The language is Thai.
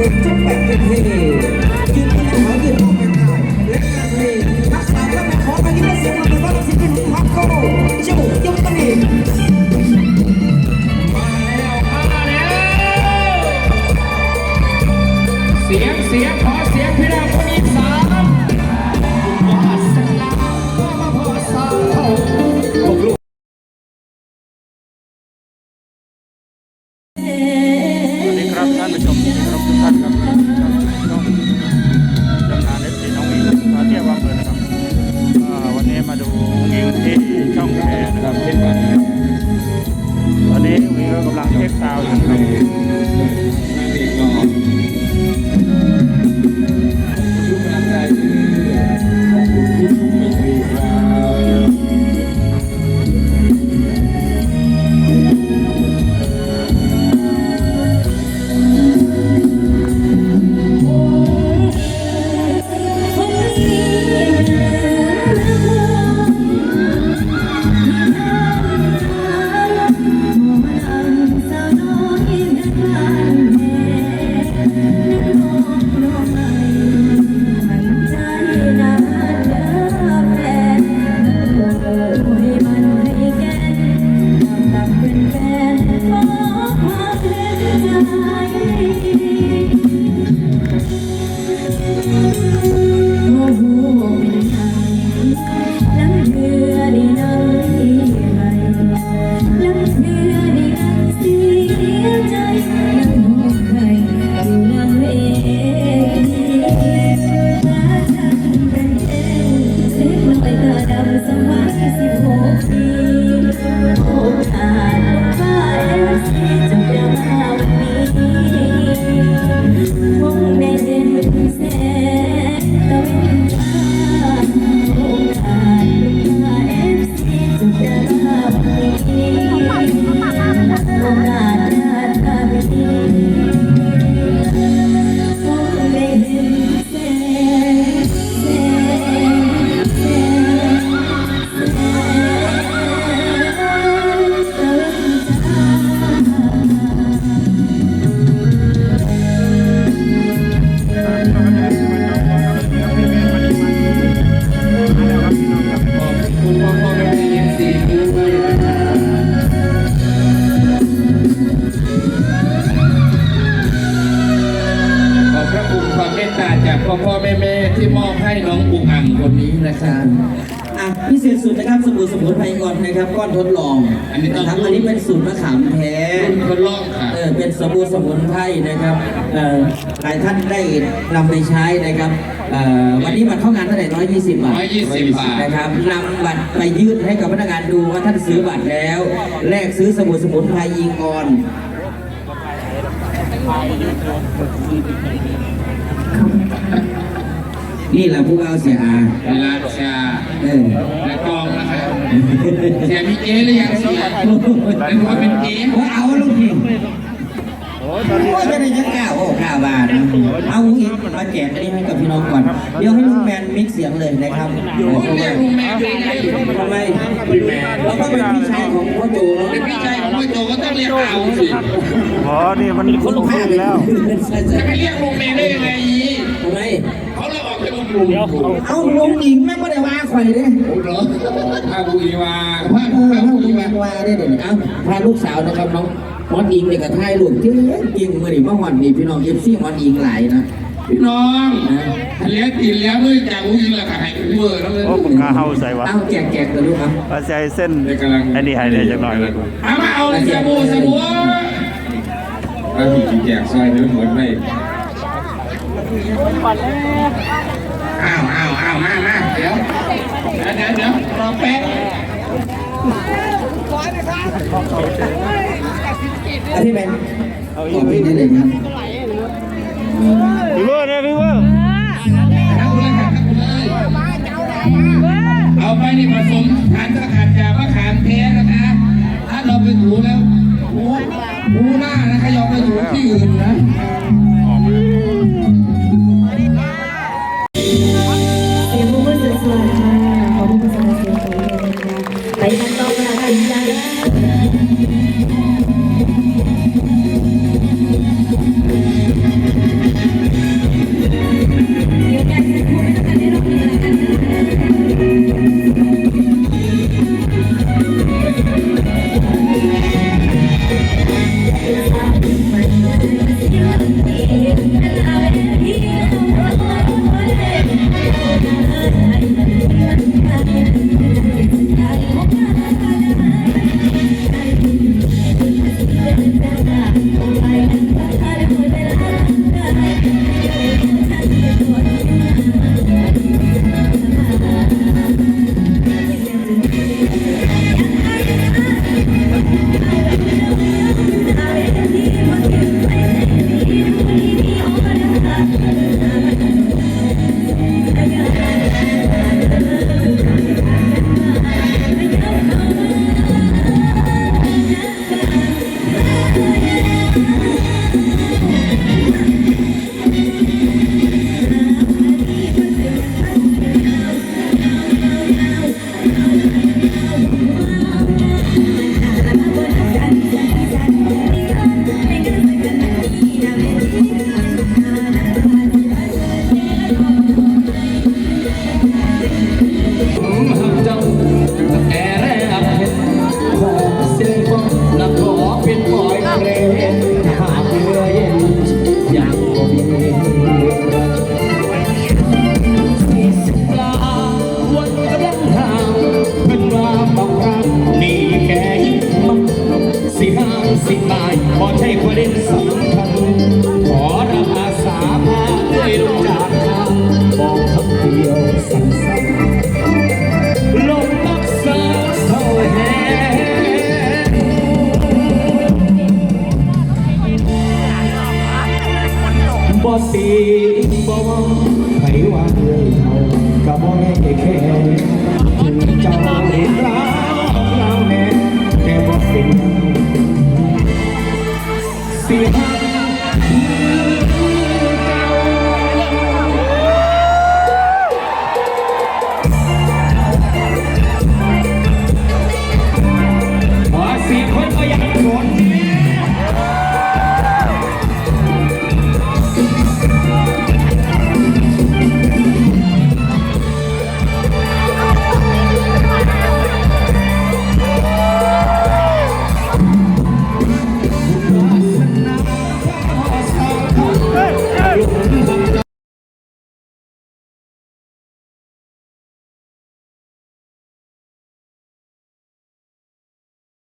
เพลงจุ สบู่สมุนไพรก่อนนะครับก้อนทดลองอันนี้ต้อง นะครับอันนี้เป็นสูตรมะขามแท้เป็นคนลอกค่ะ เออเป็นสบู่สมุนไพรนะครับเอ่อหลายท่านได้นำไปใช้นะครับเอ่อวันนี้บัตรเข้างานเท่าไหร่ร้อยยี่สิบบาท120บาท นะครับนำบัตรไปยื่นให้กับพนักงานดูว่าท่านซื้อบัตรแล้วแลกซื้อสบู่สมุนไพรยิงออน นี่แหละผู้เอาเสียอาเวลาชาเออและกองนะครับเสียมีเจ๊หรือยังเสียเป็นคนเป็นเจ๊ว่าเอาลูกพี่โอ้ยตอนนี้โอ้ยจะได้ยังกล้าโอ้กล้าบาทนะเอาอีกมาแจกอันนี้ให้กับพี่น้องก่อน เดี๋ยวให้ลุงแมนมิกซ์เสียงเลยนะครับโอ้ยเรียกลุงแม่อยู่ไหนทำไมเราก็เป็นพี่ชายของพ่อโจเนาะเป็นพี่ชายของพ่อโจก็ต้องเรียกเอาสิอ๋อนี่มันคนละคนแล้วใช่ใช่จะไปเรียกลุงแม่ได้ยังไงอีทำไม เออกเป็นลุงลุงเดี๋ยวเอาเอาลงหญิงแม่งไม่ได้ว่าใครเด้เหรอพาบุรีวาพาเอบุอพาถ้าบุลุรีงวาว่าได้เดี๋ยวเอาพาลูกสาวนะครับน้องมอนอิงเนี่ยกับถ่ายรูปเก่งเก่งเมื่อนี้เมื่อวันนี้พี่น้องเอฟซีมอนอิงหลายนะพี่น้องทะเลติดแล้วด้วยจากอุ้งละค่ะให้เวอร์แล้วเลยโอ้ผมกาเฮาใส่วะเอาแจกแจกกันดูกครับว่าใส่เส้นอันนี้ให้เลยจังหน่อยเอามาเอาสบู่สบู่ถ้าผีแจกซอยนึกเหมือนไม่ อ้าวอ้าวอ้าวมามาเดี๋ยวเดี๋ยวเดี๋ยวรอแป๊บอันนี้เป็นขอพี่ได้เลยครับพี่เวอร์นะพี่เวอร์เอาไปนี่ผสมฐานสกัดจากมะขาน ได้